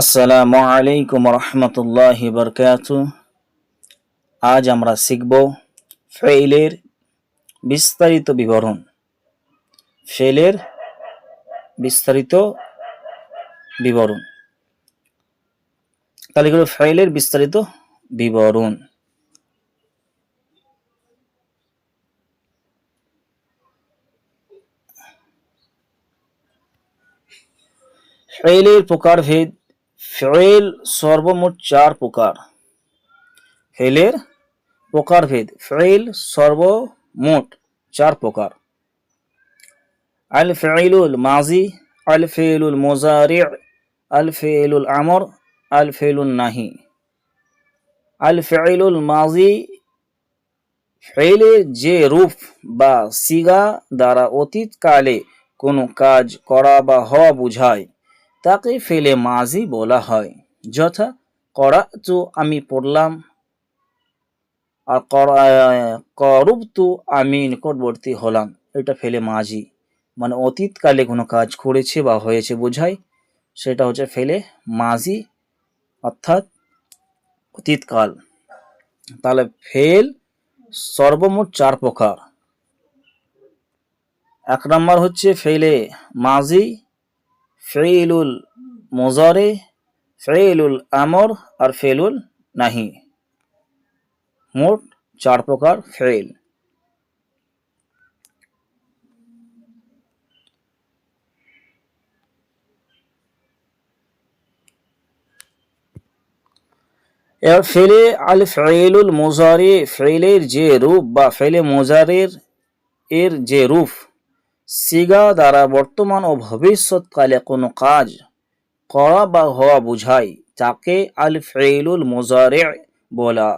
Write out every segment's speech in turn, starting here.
আসসালামু আলাইকুম রহমতুল্লাহ বরকাত। আজ আমরা শিখব ফেইলের বিস্তারিত বিবরণ। ফেলের বিস্তারিত বিবরণ। তাহলে এগুলো ফেলের বিস্তারিত বিবরণ। ফেইলের প্রকারভেদ ফেল সর্বমোট চার প্রকার। ফেলের প্রকারভেদ। ফেল সর্বমোট চার প্রকার। আল ফেইলুল মাজি আল ফেইলুল মোজারি আল ফেইলুল আমর আল ফেইলুল নাহি। আল ফেইলুল মাজি ফেলের যে রূপ বা সিগা দ্বারা অতীতকালে কোনো কাজ করা বা হওয়া বুঝায়। তাকে ফেলে মাজি বলা হয়। যথা, করা তো আমি পড়লাম, আর করুব তো আমি নিকটবর্তী হলাম। এটা ফেলে মাজি মানে অতীতকালে কোনো কাজ করেছে বা হয়েছে বোঝায়, সেটা হচ্ছে ফেলে মাজি অর্থাৎ অতীতকাল। তাহলে ফেল সর্বমোট চার প্রকার। এক নম্বর হচ্ছে ফেলে মাজি ফেইলুল মোজারে, ফেইলুল আমর আর ফেলুল নাহি। মোট চার প্রকার ফেল এবার ফেলে আল ফেইলুল মোজারে ফেলের যে রূপ বা ফেলে মোজারের এর যে রূপ সিগা দ্বারা বর্তমান ও ভবিষ্যৎকালে কোনো কাজ করা বা হওয়া বুঝায় তাকে আল ফেইলুল মোজারে বলা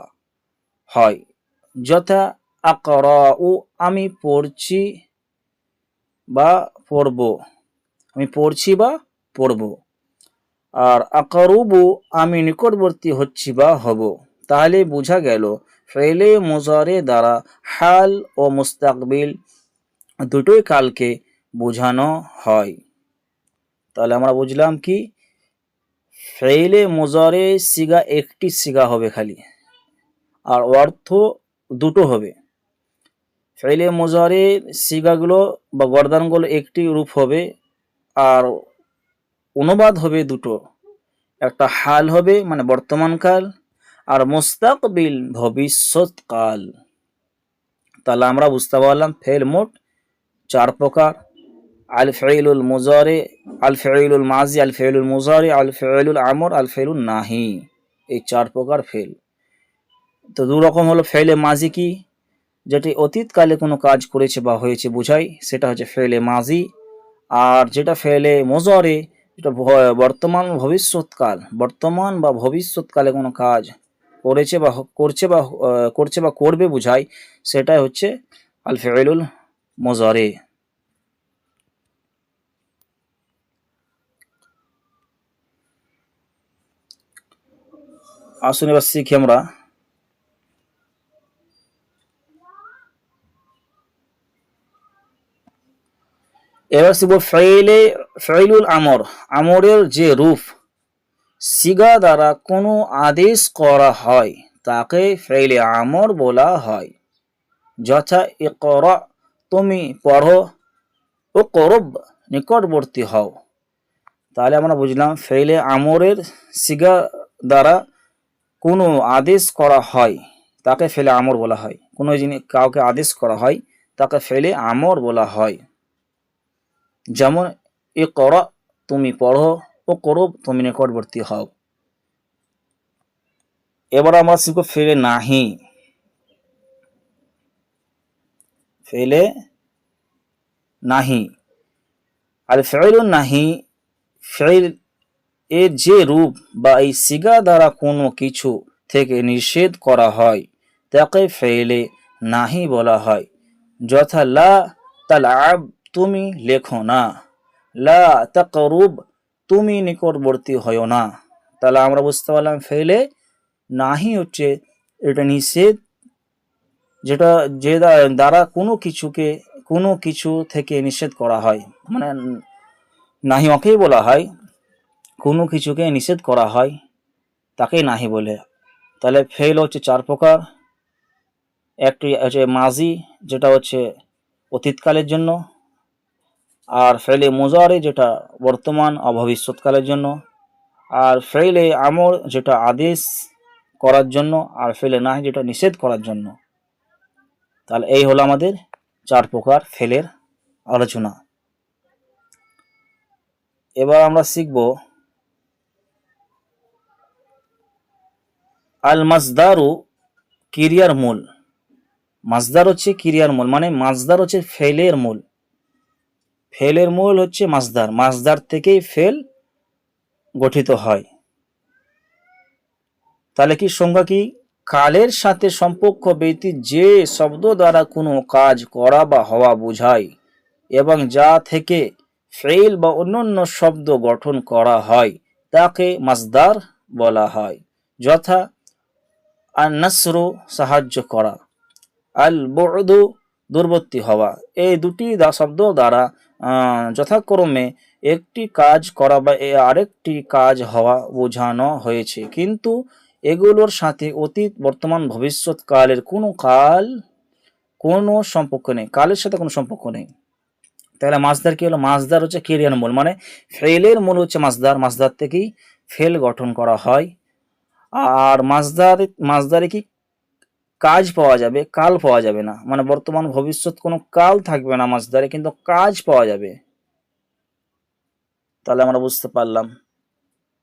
হয়। যথা আকরাউ, আমি পড়ছি বা পড়ব, আমি পড়ছি বা পড়ব। আর আকরুবু আমি নিকটবর্তী হচ্ছি বা হব। তাহলে বোঝা গেল ফেলে মোজারে দ্বারা হাল ও মুস্তাকবিল দুটোই কালকে বোঝানো হয়। তাহলে আমরা বুঝলাম কি? ফেইলে মোজারে সিগা একটি সিগা হবে খালি, আর অর্থ দুটো হবে। ফেইলে মোজারে সিগাগুলো বা গরদানগুলো একটি রূপ হবে, আর অনুবাদ হবে দুটো। একটা হাল হবে মানে বর্তমানকাল আর মোস্তাকবিল ভবিষ্যৎকাল। তাহলে আমরা বুঝতে পারলাম ফেল মোট চার প্রকার। আল ফেইলুল মুজারে, আল ফেইলুল মাজি, আল ফেইলুল মুজারে, আল ফেইলুল আমর, আল ফেইলুল নাহি। এই চার প্রকার ফেল তো দু রকম হলো ফেলে মাজি কি? যেটি অতীতকালে কোনো কাজ করেছে বা হয়েছে বোঝাই, সেটা হচ্ছে ফেলে মাজি। আর যেটা ফেলে মোজরে, যেটা বর্তমান ভবিষ্যৎকাল, বর্তমান বা ভবিষ্যৎকালে কোনো কাজ করেছে বা করছে বা করছে বা করবে বোঝায় সেটাই হচ্ছে আল ফেইলুল মোজারে। আসুন এবার শিখি আমরা। এবার শিখব ফেইলে, ফেইলুল আমর। আমরের যে রূপ, সিগা দ্বারা কোনো আদেশ করা হয়, তাকে ফেইলে আমর বলা হয়। যথা ইকরা তুমি পড়ো ও করব, নিকটবর্তী হও। তাহলে আমরা বুঝলাম ফেলে আমরের সিগা দ্বারা কোনো আদেশ করা হয়, তাকে ফেলে আমর বলা হয়। কোনো জিনিস কাউকে আদেশ করা হয়, তাকে ফেলে আমর বলা হয়। যেমন, এ কর, তুমি পড়ো ও করো, তুমি নিকটবর্তী হও। এবার আমরা শিখব ফেলে নাহি। ফেলে নাহি। আর ফেল নাহি ফেল এর যে রূপ বা এই সিগা দ্বারা কোনো কিছু থেকে নিষেধ করা হয়, তাকে ফেলে নাহি বলা হয়। যথা লা তালাব, তুমি লেখো না। লা তাকরুব, তুমি নিকটবর্তী হয় না। তাহলে আমরা বুঝতে পারলাম ফেলে নাহি হচ্ছে এটা নিষেধ যেটা যে দ্বারা কোনো কিছুকে, কোনো কিছু থেকে নিষেধ করা হয়। মানে নাহি ওকেই বলা হয়, কোনো কিছুকে নিষেধ করা হয়, তাকেই নাহি বলে। তাহলে ফেল হচ্ছে চার প্রকার। একটি হচ্ছে মাজি, যেটা হচ্ছে অতীতকালের জন্য, আর ফেলে মোজারে, যেটা বর্তমান ও ভবিষ্যৎকালের জন্য, আর ফেলে আমর যেটা আদেশ করার জন্য, আর ফেলে নাহি, যেটা নিষেধ করার জন্য। তাহলে এই হলো আমাদের চার প্রকার ফেলের আলোচনা। এবার আমরা শিখব আল মাসদারু ক্রিয়ার মূল। মাসদার হচ্ছে ক্রিয়ার মূল মানে মাসদার হচ্ছে ফেলের মূল। ফেলের মূল হচ্ছে মাসদার মাসদার থেকেই ফেল গঠিত হয়। তাহলে কি সংজ্ঞা কি? কালের সাথে সম্পর্ক ব্যতীত যে শব্দ দ্বারা কোনো কাজ করা বা হওয়া বোঝায়, এবং যা থেকে ফেল বা অন্যান্য শব্দ গঠন করা হয়, তাকে মাসদার বলা হয়, যথা আর নাসরু সাহায্য করা। আল বদু দূরবর্তী হওয়া, এই দুটি শব্দ দ্বারা যথাক্রমে একটি কাজ করা বা আরেকটি কাজ হওয়া বোঝানো হয়েছে। কিন্তু এগুলোর সাথে অতীত, বর্তমান, ভবিষ্যৎ, কালের কোনো কাল কোনো সম্পর্ক নেই। কালের সাথে কোনো সম্পর্ক নেই। তাহলে মাসদার কি হলো? মাসদার হচ্ছে কেরিয়ার মূল মানে ফেলের মূল হচ্ছে মাসদার মাসদার থেকেই ফেল গঠন করা হয়। আর মাসদার মাসদারে কি কাজ পাওয়া যাবে? কাল পাওয়া যাবে না। মানে বর্তমান, ভবিষ্যৎ কোনো কাল থাকবে না মাসদারে কিন্তু কাজ পাওয়া যাবে। তাহলে আমরা বুঝতে পারলাম।